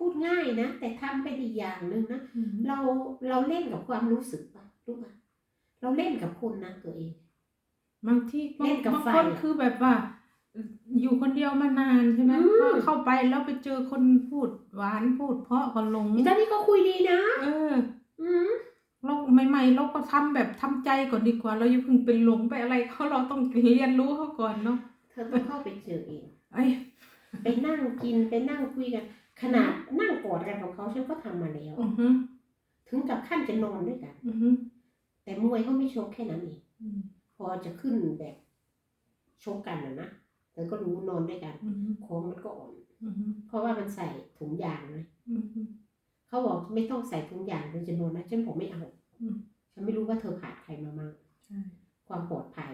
พูดง่ายนะ แต่ทำเป็นอีกอย่างหนึ่งนะอืมเราเราเล่นกับความรู้สึกปะรู้ปะเราเล่นกับคนนะตัวเองบางที่เล่นกับบางไฟคนอะคือแบบว่า อยู่คนเดียวมานานใช่ไหมอืมพอเข้าไปแล้วไปเจอคนพูดหวานพูด เพราะก็หลงอีตอนนี้ก็คุยดีนะ เออ อืมเราใหม่ๆเราก็ทำแบบทำใจก่อนดีกว่า เราอย่าเพิ่งเป็นหลงไปอะไรเขาเราต้องเรียนรู้เขาก่อนเนาะเธอต้องเข้าไปเจอเองไอ้ยไปนั่งกินไปนั่งคุยกัน ขนาดนั่งกอดกันของเขาฉันก็ทำมาแล้วอือฮึถึงกับขั้นจะนอนด้วยกันอือฮึแต่มวยเขาไม่ชกแค่นั้นเองอืมพอจะขึ้นแบบชกกันนะนะเธอก็รู้นอนด้วยกันอือฮึโค้งมันก็อ่อนอือฮึเพราะว่ามันใส่ถุงยางนะอือฮึเขาบอกไม่ต้องใส่ถุงยางเราจะนอนนะฉันบอกไม่เอาอืมฉันไม่รู้ว่าเธอผ่านใครมามั่งใช่ความปลอดภัย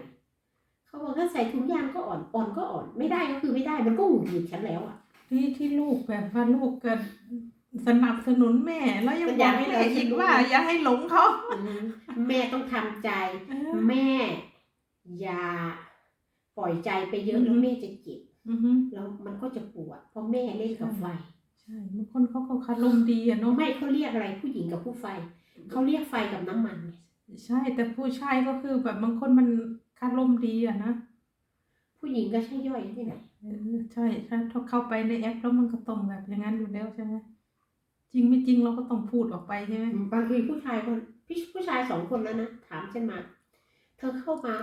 เขาบอกถ้าใส่ถุงยางก็อ่อนอ่อนก็อ่อน ไม่ได้ก็คือไม่ได้มันก็หงุดหงิดฉันแล้วอะ ที่ที่ลูกแบบว่าลูกก็สนับสนุนแม่ แล้วยังมันบอยาอกกให้แม่เราอีกสนุกว่าอย่าให้หลงเขาอืมแม่ต้องทำใจ เออ แม่ อย่าปล่อยใจไปเยอะอือฮึแล้วแม่จะเจ็บอือฮึแล้วมันก็จะปวดเพราะแม่เล่นกับไฟใช่บางคนเขาก็คารมดีอะเนาะไม่เขาเรียกอะไรผู้หญิงกับผู้ไฟเขาเรียกไฟกับน้ำมันไงใช่แต่ผู้ชายก็คือแบบบางคนมันคารมดีอะนะ ผู้หญิงก็ใช่ย่อยที่ไหนเออใช่ถ้าถ้าเข้าไปในแอปแล้วมันก็ต้องแบบอย่างนั้นอยู่แล้วใช่ไหมจริงไม่จริงเราก็ต้องพูดออกไปใช่ไหมบางทีผู้ชายคนพี่ผู้ชายสองคนแล้วนะถามฉันมา เธอเข้ามา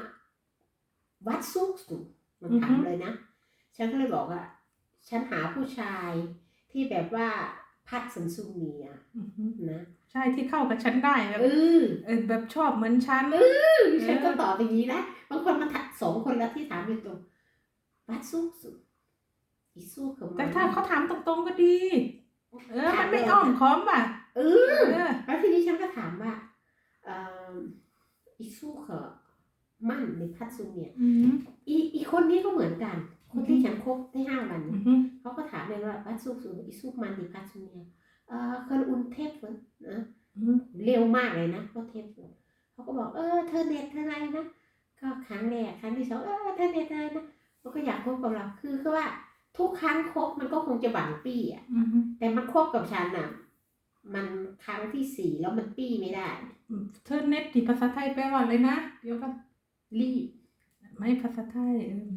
วัดซุกสุมันถามเลยนะ ฉันก็เลยบอกว่าฉันหาผู้ชายที่แบบว่าพัดสันซุงเนียอือฮึนะใช่ที่เข้ากับฉันได้แบบเออเออแบบชอบเหมือนฉันฉันก็ตอบอย่างนี้นะบางคนมันถามสองคนแล้วที่ถามอยู่ตรง วัดซุกสุอีสู้เขามาแต่ถ้าเขาถามตรงๆก็ดี เออ มันไม่อ้อมค้อมว่ะ เอเอออแล้วทีนี้ฉันก็ถามว่าเอ่ออีสู้เขามั่นในพัดซุงเนี่ยอืมอีอีคนนี้ก็เหมือนกัน คนที่อือฮึฉันคบได้ห้าวันอืเนี่ยอฮึเขาก็ถามเลยว่าพัดซุกสุอีซุกมันดิพัดซุงเนี่ยเอ่อคนอุนเทพเหรอนะอือฮึเร็วมากเลยนะก็เทปเขาก็บอกเออเธอเน็ตเธออะไรนะก็ครั้งแรกครั้งที่สองเออเธอเน็ตอะไรนะ มันก็อยากคบกับเราคือก็ว่า ทุกครั้งคบมันก็คงจะหวังปี้อะอือฮึแต่มันคบกับฉันอะมันครั้งที่สี่แล้วมันปี้ไม่ได้เธอเน็ตที่ภาษาไทยแปลว่าอะไรนะเดี๋ยวกันรีบไม่ภาษาไทยเออ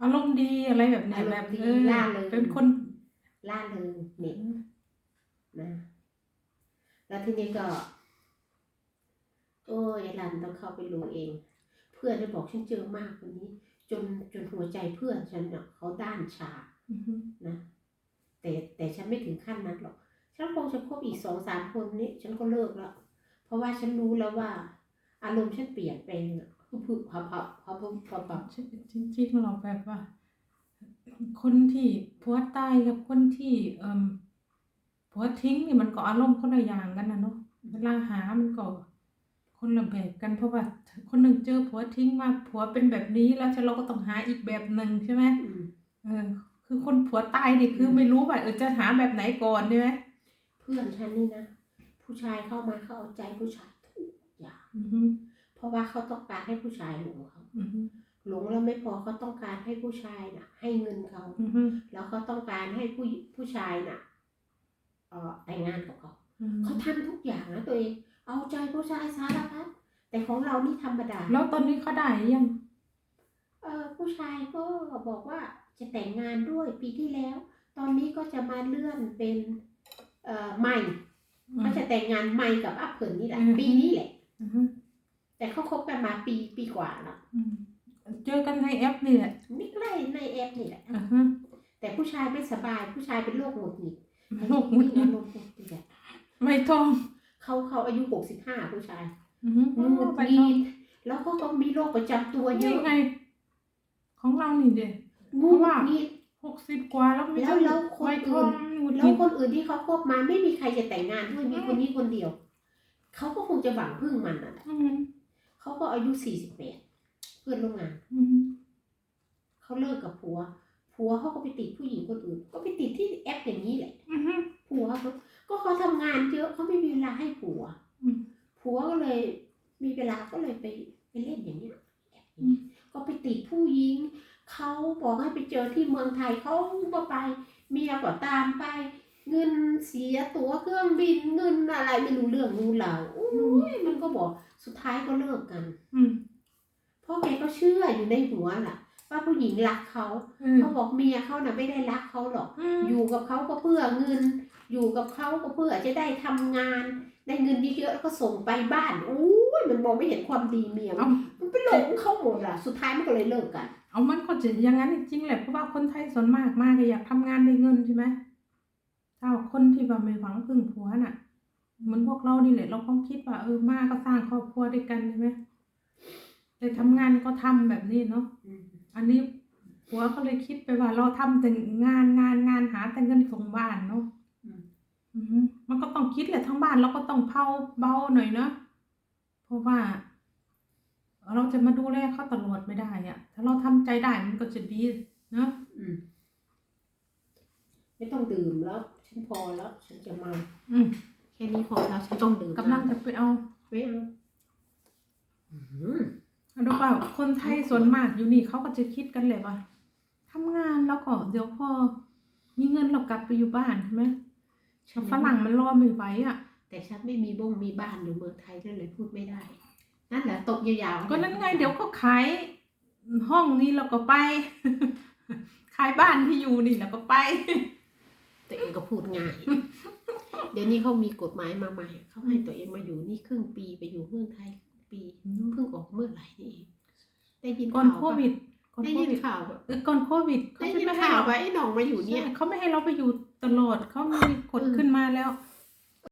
อารมณ์ดีอะไรแบบเนี้ยอารแบมบณ์ดีเออร่าเริงเป็นคนล่าเริงเน็ตนะแล้วทีนี้ก็ โอ้ยไอ้รันต้องเข้าไปรู้เอง เพื่อนได้บอกฉันเจอมากคนนี้ จนจนหัวใจเพื่อนฉันเนาะเขาด้านชาอือฮึนะ แต่แต่ฉันไม่ถึงขั้นนั้นหรอก ฉันคงจะคบอีกสองสามคนนี้ ฉันก็เลิกแล้ว เพราะว่าฉันรู้แล้วว่า อารมณ์ฉันเปลี่ยนไปอะคือคือพอพอพอพอพอพอจริงๆเราแบบว่า คนที่ผัวตายกับคนที่เอ่มผัวทิ้งนี่มันก็อารมณ์คนละอย่างกันนะเนาะเวลาหามันก็ คนละแบบกันเพราะว่าคนหนึ่งเจอผัวทิ้งมาผัวเป็นแบบนี้แล้วเราก็ต้องหาอีกแบบหนึ่งใช่ไหมอืมเออ คือคนผัวตายนี่คือไม่รู้ว่าเออจะหาแบบไหนก่อนใช่ไหมเพื่อนฉันนี่นะผู้ชายเข้ามาเขาเอาใจผู้ชายทุกอย่างอือฮึเพราะว่าเขาต้องการให้ผู้ชายหลงเขาอือฮึหลงแล้วไม่พอเขาต้องการให้ผู้ชายน่ะ ให้เงินเขาอือฮึแล้วเขาต้องการให้ผู้ผู้ชายน่ะเอ่อแต่งงานกับเขาอือฮึเขาทำทุกอย่างนะตัวเอง เอาใจผู้ชายสารพัดแต่ของเรานี่ธรรมดา แล้วตอนนี้เขาได้ยังเออผู้ชายก็บอกว่าจะแต่งงานด้วยปีที่แล้ว ตอนนี้ก็จะมาเลื่อนเป็นเอ่อใหม่เขาจะแต่งงานใหม่กับอัพเพิร์นนี่แหละอืมปีนี้แหละอือฮึแต่เขาคบกันมาปีปีกว่าแล้วอืมเจอกันในแอปนี่แหละนี่ใกล้ในแอปนี่แหละอือฮึแต่ผู้ชายไม่สบายผู้ชายเป็นโรคหงุดหงิดโลกมุดอารมณ์หงุดหงิดอะไม่ต้อง เขาเขาอายุหกสิบห้าผู้ชายอือฮึหงุดไปหต้องิงดแล้วก็ต้องมีโรคประจำตัวเยนี่อะไง ของเรานี่เด็หงุดหงิด หกสิบกว่าแล้วไม่แล้วแล้วคนไวอื่น ทองหงุดหแล้วงิดคนอื่นที่เขาคบมาไม่มีใครจะแต่งงานด้วยมีคนนี้คนเดียว เขาก็คงจะหวังพึ่งมันอะอืมเขาก็อายุสี่สิบแปดเพื่อนร่วมงาน อืมเขาเลิกกับผัว ผัวเขาก็ไปติดผู้หญิงคนอื่น ก็ไปติดที่แอปอย่างนี้แหละ อืมผัวเขา ก็เขาทำงานเยอะเขาไม่มีเวลาให้ผัวอืมผัวก็เลย มีเวลาก็เลยไปไปเล่นอย่างนี้ยแอปอืนี้มก็ไปติดผู้หญิงเขาบอกให้ไปเจอที่เมืองไทยเขาก็ไป เมียก็ตามไป เงินเสียตั๋วเครื่องบินเงินอะไรไม่รู้เรื่องรู้ราวโอ้ยมันก็บอกสุดท้ายก็เลิกกัน อืมพ่อแกก็เชื่ออยู่ในหัวล่ะ ว่าผู้หญิงรักเขาอืมเขาบอกเมียเขาน่ะไม่ได้รักเขาหรอกอืมอยู่กับเขาก็เพื่อเงิน อยู่กับเขาก็เพื่อจะได้ทำงาน ได้เงินเยอะๆแล้วก็ส่งไปบ้านโอ้ยมันมองไม่เห็นความดีเมียเอามันไปหลงเขาหมดอะสุดท้ายมันก็เลยเลิกกัน เอามันก็จะอย่างนั้นจริงๆแหละเพราะว่าคนไทยส่วนมากมากก็อยากทำงานได้เงินใช่ไหมถ้าคนที่ว่าไม่หวังพึ่งผัวน่ะเหมือนพวกเรานี่แหละเราก็คิดว่าเออมาก็สร้างครอบครัวด้วยกันใช่ไหมแต่ทำงานก็ทำแบบนี้เนาะอันนี้ผัวก็เลยคิดไปว่าเราทำแต่งานงานงานหา บ้านเราก็ต้องเผาเบาหน่อยเนาะเพราะว่า เราจะมาดูแลเขาตลอดไม่ได้อะถ้าเราทำใจได้มันก็จะดีเนาะอืมไม่ต้องดื่มแล้ว ฉันพอแล้ว ฉันจะเมา อืมแค่นี้พอแล้วฉันต้องดื่มกำลังจะไปเอาไม่เอาอืมแล้วก็คนไทยส่วนมากอยู่นี่เขาก็จะคิดกันเลยว่าทำงานแล้วก็เดี๋ยวพอมีเงินเรากลับไปอยู่บ้านใช่ไหมแล้วฝรั่งมันรอไม่ไหวอะ แต่ฉันไม่มีบ้งมีบ้านอยู่เมืองไทยนั่นเลยพูดไม่ได้ นั่นแหละตกยาวๆก็นั่นไงเดี๋ยวก็ขายห้องนี้แล้วก็ไป ขายบ้านที่อยู่นี่แล้วก็ไป ตัวเองก็พูดง่าย เดี๋ยวนี้เขามีกฎหมายมาใหม่เขาให้ตัวเองมาอยู่นี่ครึ่งปีไปอยู่เมืองไทยปีเพิ่งออกเมื่อไหร่นี่เองได้ยินก่อนข่าวโคปะวิดก่อนได้โคยินวิดข่าวปะเออก่อนโควิดเขาได้จะยินไม่ให้ข่าวเราว่าไอ้หน้องมาอยู่เนี่ยใช่เขาไม่ให้เราไปอยู่ตลอดเขามีกฎอืมขึ้นมาแล้วเ